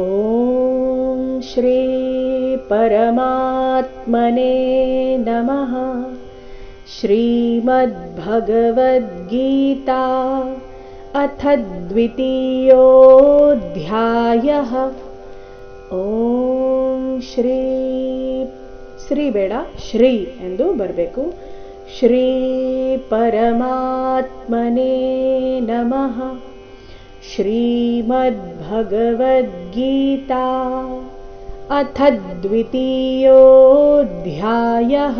ॐ श्री परमात्मने नमः श्रीमद्भगवद्गीता अथ द्वितीयोऽध्यायः ॐ श्री ಶ್ರೀ ಬೇಡ ಶ್ರೀ ಎಂದು ಬರಬೇಕು ಶ್ರೀ ಪರಮಾತ್ಮನೇ ನಮಃ श्रीमद्भगवद्गीता अथ द्वितीयोऽध्यायः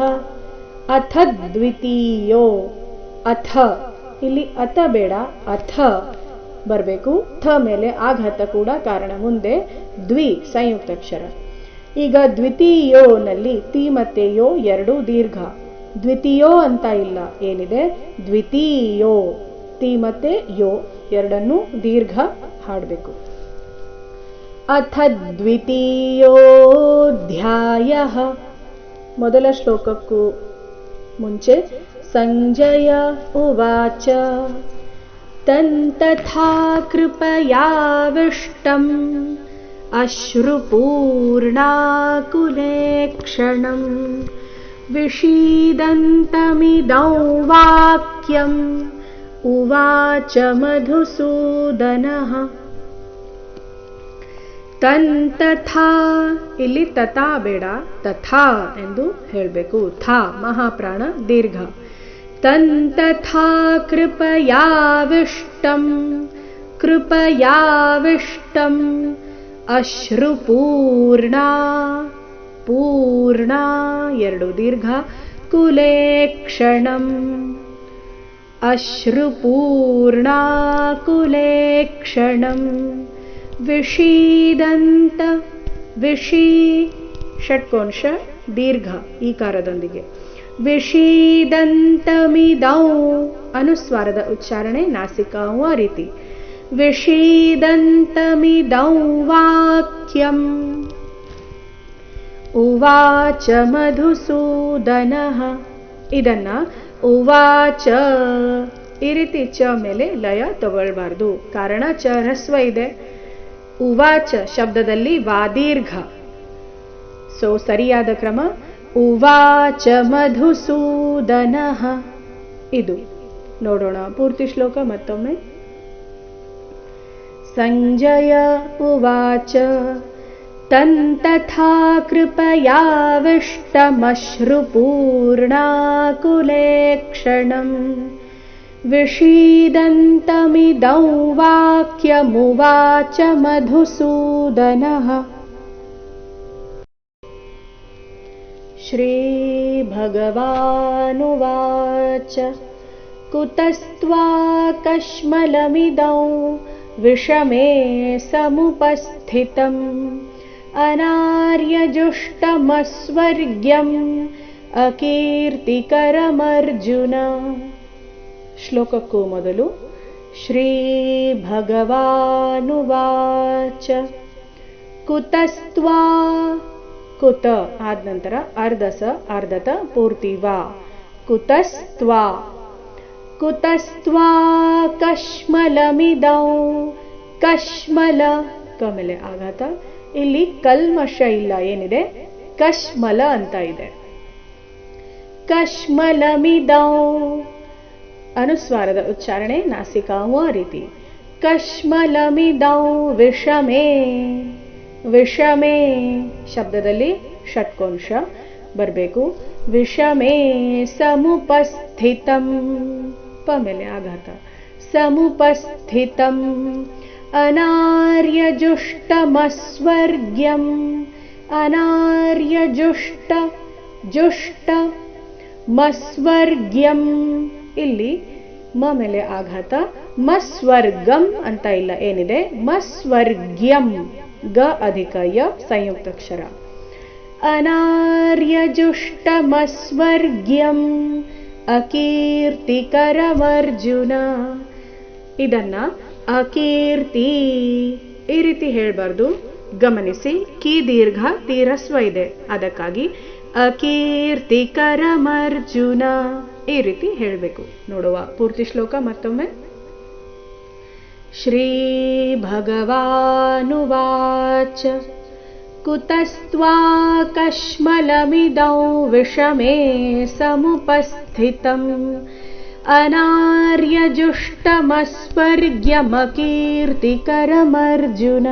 ಅಥ ದ್ವಿತೀಯೋ ಅಥ ಇಲ್ಲಿ ಅಥ ಬೇಡ ಅಥ ಬರಬೇಕು ಥ ಮೇಲೆ ಆಘಾತ ಕೂಡ ಕಾರಣ ಮುಂದೆ ದ್ವಿ ಸಂಯುಕ್ತಾಕ್ಷರ ಈಗ ದ್ವಿತೀಯೋನಲ್ಲಿ ತಿ ಮತ್ತೆ ಯೋ ಎರಡು ದೀರ್ಘ ದ್ವಿತೀಯೋ ಅಂತ ಇಲ್ಲ ಏನಿದೆ ದ್ವಿತೀಯೋ ತಿ ಮತ್ತೆ ಯೋ ಎರಡನ್ನೂ ದೀರ್ಘ ಹಾಡಬೇಕು ಅಥ ದ್ವಿತೀಯೋಧ್ಯಾಯ ಮೊದಲ ಶ್ಲೋಕಕ್ಕೂ ಮುಂಚೆ ಸಂಜಯ ಉವಾಚ ತಂತಥಾ ಕೃಪಯಾವಿಷ್ಟಂ अश्रुपूर्णाकुलेक्षणं विषीदन्तमिदौ वाक्यम् उवाच ಮಧುಸೂದನಃ ತಂತಥಾ ಇಲ್ಲಿ ತಥಾ ಬೇಡ ತಥಾ ಎಂದು ಹೇಳಬೇಕು ಥಾ ಮಹಾಪ್ರಾಣ ದೀರ್ಘ ತಂತಥಾ ಕೃಪಯಾವಿಷ್ಟಂ ಕೃಪಯಾವಿಷ್ಟಂ ಅಶ್ರುಪೂರ್ಣಾ ಪೂರ್ಣಾ ಎರಡು ದೀರ್ಘ ಕುಲೇಕ್ಷಣಂ अश्रुपूर्णाकुलेक्षणं ವಿಷೀದಂತ ವಿಷೀ ಷಟ್ಕೋಂಶ ದೀರ್ಘ ಈಕಾರದೊಂದಿಗೆ ವಿಷೀದಂತಮಿದೌ ಅನುಸ್ವಾರದ ಉಚ್ಚಾರಣೆ ನಾಸಿಕಾವು ಆ ರೀತಿ ವಿಷೀದಂತಮಿದೌ ವಾಕ್ಯಂ ಉವಾಚ ಮಧುಸೂದನಃ ಇದನ್ನ ಉವಾಚ. ಈ ರೀತಿ ಚ ಮೇಲೆ ಲಯ ತಗೊಳ್ಬಾರ್ದು. ಕಾರಣ ಚ ಹ್ರಸ್ವ ಇದೆ. ಉವಾಚ ಶಬ್ದದಲ್ಲಿ ವಾದೀರ್ಘ. ಸೊ ಸರಿಯಾದ ಕ್ರಮ. ಉವಾಚ ಮಧುಸೂದನ. ಇದು ನೋಡೋಣ ಪೂರ್ತಿ ಶ್ಲೋಕ ಮತ್ತೊಮ್ಮೆ. ಸಂಜಯ ಉವಾಚ. तन्तथा कृपयाविष्टमश्रुपूर्णाकुलेक्षणम् विषीदन्तमिदौ वाक्यमुवाच मधुसूदनः। श्रीभगवानुवाच कुतस्त्वाकश्मलमिदौ विषमे समुपस्थितम् अनार्यजुष्टमस्वर्ग्यम् अकीर्तिकरमर्जुन ಶ್ಲೋಕಕ್ಕೂ ಮೊದಲು ಶ್ರೀ ಭಗವಾನುವಾಚ ಕುತಸ್ತ್ವಾ ಕುತ ಆದ ನಂತರ ಅರ್ಧಸ ಅರ್ಧತ ಪೂರ್ತಿ ವಾ ಕುತಸ್ತ್ವಾ ಕುತಸ್ತ್ವಾ ಕಶ್ಮಲಮಿದೌ ಕಶ್ಮಲ ಕಮಲೆ ಆಘಾತ ಇಲ್ಲಿ ಕಲ್ಮಶ ಇಲ್ಲ, ಏನಿದೆ? ಕಶ್ಮಲ ಅಂತ ಇದೆ. ಕಶ್ಮಲಮಿದೌ. ಅನುಸ್ವಾರದ ಉಚ್ಚಾರಣೆ ನಾಸಿಕಾವು ಆ ರೀತಿ ಕಶ್ಮಲಮಿದೌ, ವಿಷಮೇ ವಿಷಮೇ. ಶಬ್ದದಲ್ಲಿ ಷಟ್ಕೋಂಶ ಬರಬೇಕು. ವಿಷಮೇ, ಸಮುಪಸ್ಥಿತಂ. ಪ ಮೇಲೆ ಆಘಾತ. ಸಮುಪಸ್ಥಿತಂ. ಅನಾರ್ಯಜುಷ್ಟಮಸ್ವರ್ಗ್ಯಂ ಅನಾರ್ಯಜುಷ್ಟ ಜುಷ್ಟ ಮಸ್ವರ್ಗ್ಯಂ ಇಲ್ಲಿ ಮ ಮೇಲೆ ಆಘಾತ. ಮಸ್ವರ್ಗಂ ಅಂತ ಇಲ್ಲ, ಏನಿದೆ? ಮಸ್ವರ್ಗ್ಯಂ. ಗ ಅಧಿಕ, ಯ ಸಂಯುಕ್ತಾಕ್ಷರ ಅನಾರ್ಯಜುಷ್ಟಮಸ್ವರ್ಗ್ಯಂ. ಅಕೀರ್ತಿಕರವರ್ಜುನ ಇದನ್ನ ಅಕೀರ್ತಿ ಈ ರೀತಿ ಹೇಳ್ಬಾರ್ದು ಗಮನಿಸಿ ಕಿ ದೀರ್ಘ ತೀರಸ್ವ ಇದೆ ಅದಕ್ಕಾಗಿ ಅಕೀರ್ತಿಕರಮರ್ಜುನ ಈ ರೀತಿ ಹೇಳಬೇಕು ನೋಡುವ ಪೂರ್ತಿ ಶ್ಲೋಕ ಮತ್ತೊಮ್ಮೆ श्रीभगवानुवाच कुतस्त्वाकश्मलमिदौ विषमे समुपस्थितम् अनार्यजुष्टमस्वर्ग्यमकीर्तिकरमर्जुन।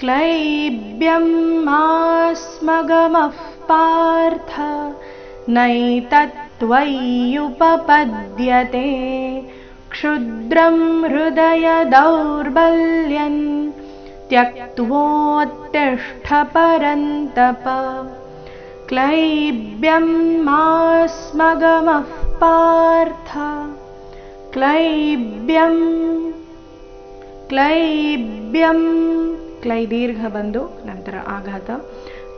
क्लैब्यं मास्मगमः पार्थ नैतत्त्वय्युपपद्यते क्षुद्रं हृदयदौर्बल्यन् त्यक्त्वोत्तिष्ठपरन्तप क्लैब्यं मास्मगमः पार्थ। क्लैब्यं क्लैब्यं क्लैदीर्घबन्धु नन्तर आघात।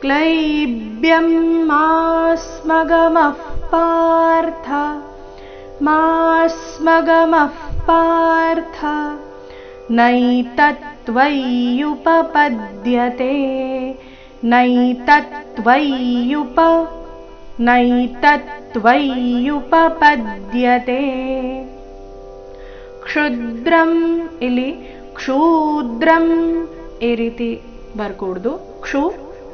क्लैब्यं मास्मगमः पार्थ। मास्मगमः पार्थ। नैतत्त्वय्युपपद्यते नैतत्त्वय्युप नैतत्त्वय्युपपद्यते क्षुद्रम् इलि क्षूद्रम् ಈ ರೀತಿ ಬರ್ಕೂಡ್ದು ಕ್ಷು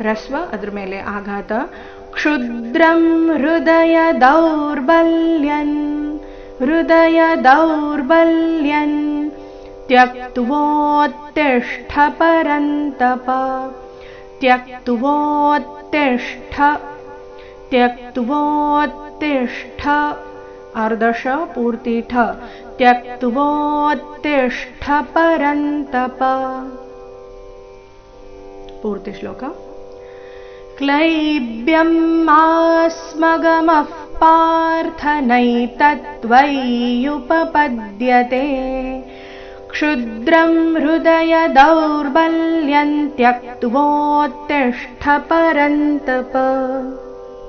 ರಸ್ವ ಅದ್ರ ಮೇಲೆ ಆಘಾತ ಕ್ಷುದ್ರಂ ಹೃದಯ ದೌರ್ಬಲ್ಯನ್ ಹೃದಯ ದೌರ್ಬಲ್ಯನ್ त्यक्त्वोत्तिष्ठ परन्तप त्यक्त्वोत्तिष्ठ। त्यक्त्वोत्तिष्ठ। अर्दश पूर्तिठ त्यक्त्वोत्तिष्ठ परन्तप। पूर्तिश्लोक क्लैब्यं मास्मगमः पार्थनैतत्त्वय्युपपद्यते क्षुद्रं हृदयदौर्बल्यं त्यक्त्वोत्तिष्ठ परन्तप